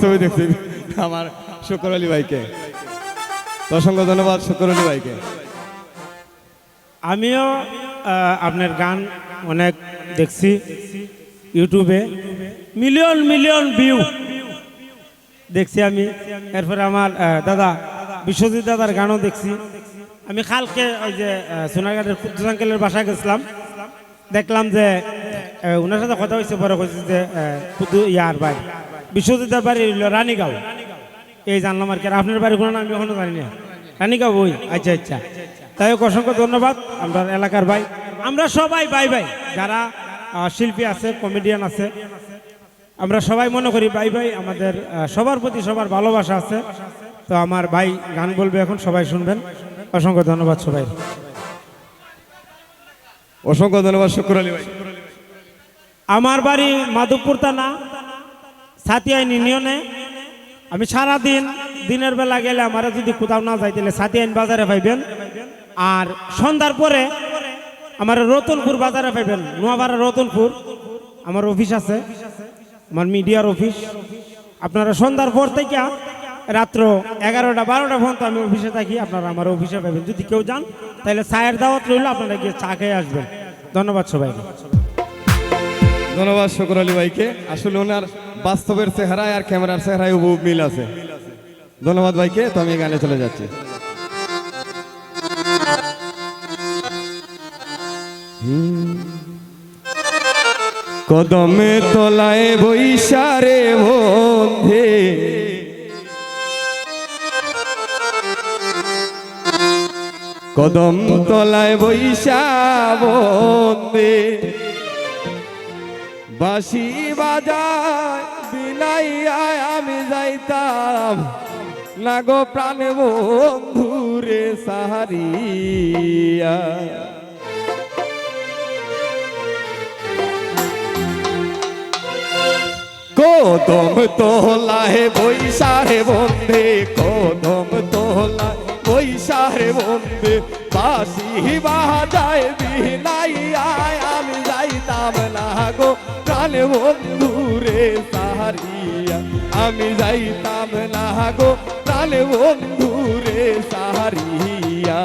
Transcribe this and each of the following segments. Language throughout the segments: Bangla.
ছবি দেখছি। আমার শুকর আলী ভাইকে। অসংখ্য ধন্যবাদ শুকর আলী ভাইকে। আমিও আপনার গান অনেক দেখছি ইউটিউবে। Million million view. দেখছি আমি। এরপরে আমার দাদা, বিশ্বজিৎ দাদার গানও দেখছি। আমি কালকে ওই যে সোনারঘাটের কুদ্দুস আঙ্কেলের বাসায় গেছিলাম। দেখলাম যে ওনার সাথে কথা হয়েছে, পরে কইছে যে কুদ্দু ইয়ার বাড়ি। বিশ্বজিৎদার বাড়ি রানীগাঁও। এই জানলাম আর কি আপনার বাড়ি কোনো আমি এখনও জানি না। রানীগাঁও ওই আচ্ছা আচ্ছা। তাই অসংখ্য ধন্যবাদ, আমরা এলাকার ভাই। আমরা সবাই ভাই ভাই, যারা শিল্পী আছে কমেডিয়ান আছে, আমরা সবাই মনে করি ভাই ভাই, আমাদের সবার প্রতি সবার ভালোবাসা আছে। তো আমার ভাই গান বলবে এখন, সবাই শুনবেন। অসংখ্য ধন্যবাদ সবাই। অসংখ্য ধন্যবাদ শুকর আলী ভাই। আমার বাড়ি মাধবপুর থানা। সাতিয়াই ইউনিয়নে আমি সারা দিন দিনের বেলা গেলে আমার যদি কোথাও না যাই তাহলে সাতিয়াইন বাজারে পাইবেন। আর সন্ধ্যার পরে আমার রতনপুর বাজারে পাইবেন। নোয়াপাড়া রতনপুর। আমার অফিস আছে। আমার মিডিয়ার অফিস। আপনারা সন্ধ্যার পর থেকে রাত্র এগারোটা, বারোটা পর্যন্ত আমি অফিসে থাকি। আপনারা আমার অফিসে পাবেন যদি কেউ যান, তাহলে চায়ের দাওয়াত রইল, আপনারা গিয়ে চা খেয়ে আসবেন। ধন্যবাদ সবাইকে। ধন্যবাদ শুকর আলী ভাইকে। আসলে ওনার বাস্তবের চেহারায় আর ক্যামেরার চেহারায় বহু মিল আছে। ধন্যবাদ ভাইকে, তো আমি গানে চলে যাচ্ছি। কদমে তলায় বৈশারে বন্ধে কদম তলায় বৈশা বন্দে বাঁশি বাজায় বিলাইয়ায় আমি যাইতাম। না গো প্রাণ বন্ধুরে সাহারিয়া। কদম তোলায় বৈশারে বন্ধে কদম তোলায় বৈশারে বন্ধে বাসি বাজায় বিনাইয়ায় আমি যাইতাম। না গো প্রাণ বন্ধুরে সাহারিয়া আমি যাইতাম না গো প্রাণ বন্ধুরে সাহারিয়া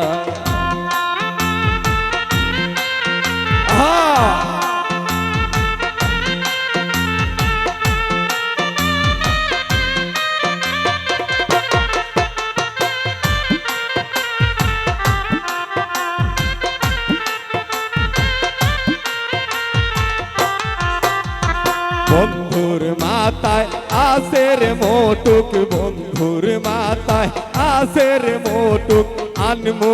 আসের মোটুক বন্ধুর মাতায় আসের মোটুক। আনমো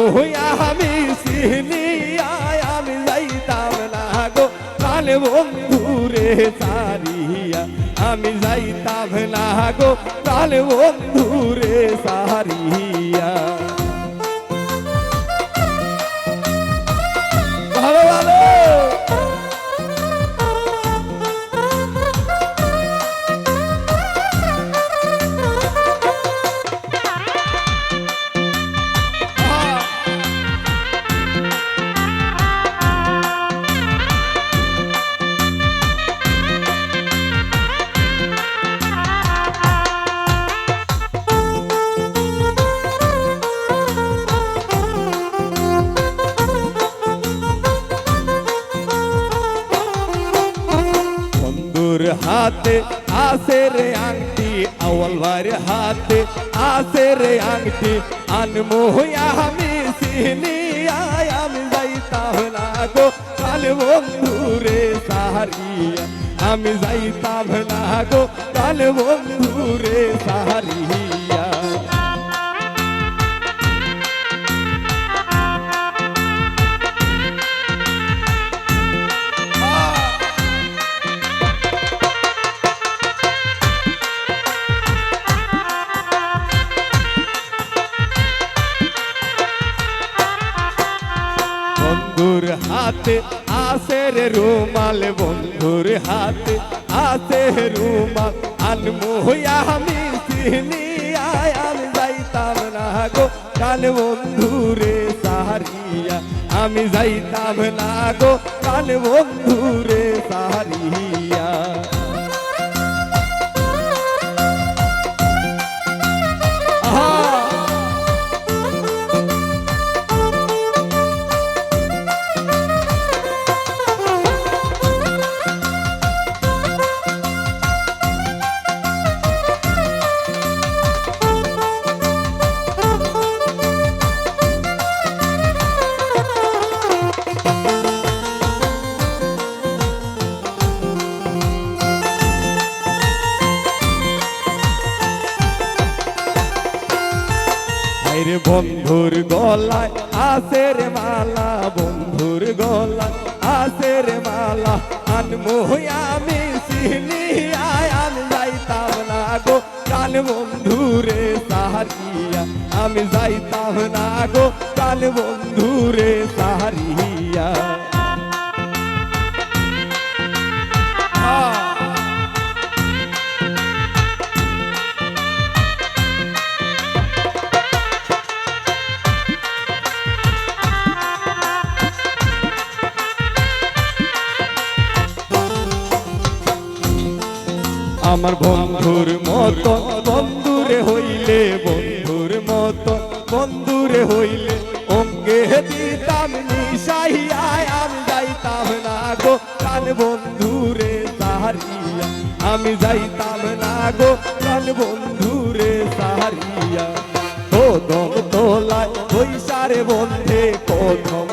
আমি সিহনিয়ায় আমি যাইতাম না গো। কাল বন্ধুরে সারিয়া আমি যাইতাম না গো। কাল বন্ধুরে সারিয়া বন্ধুর হাতে আসে রে আংটি আওয়াল ভাইয়ের হাতে আসে রে আংটি। আনমো আমি সিনি, আয় আমি যাইতাম না গো কাল বন্ধুরে সাহারিয়া, আমি যাইতাম না গো কাল বন্ধুরে সাহারিয়া। বন্ধুর হাতে আসে রে রুমাল, বন্ধুর হাতে আসে রুমাল। আনমো আমি চিনি আমি যাইতাম না গো। কাল বন্ধুরে সাহারিয়া, আমি যাইতাম না গো। কাল বন্ধুরে সাহারিয়া। আইরে বন্ধুর গলায় আছে রে মালা, বন্ধুর গলায় আছে রে মালা আনমো আমি চিনি আয় আমি যাইতাম না গো কাল বন্ধুরে সাহারিয়া, আমি যাইতাম না গো কাল বন্ধুরে সাহারিয়া আমার বন্ধুর মতো, বন্ধুরে হইলে বন্ধুর মতো, বন্ধুরে হইলে অঙ্গে দিতাম নিশাইয়ায় আমি যাইতাম না গো কান বন্ধুরে সাহারিয়া, আমি যাইতাম না গো কান বন্ধুরে সাহারিয়া। কোদম তোলায় বৈশারে বন্ধে কোদম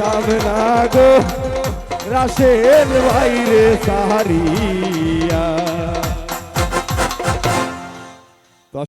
যাইতাম না গো রাশের বাইরে সাহারিয়া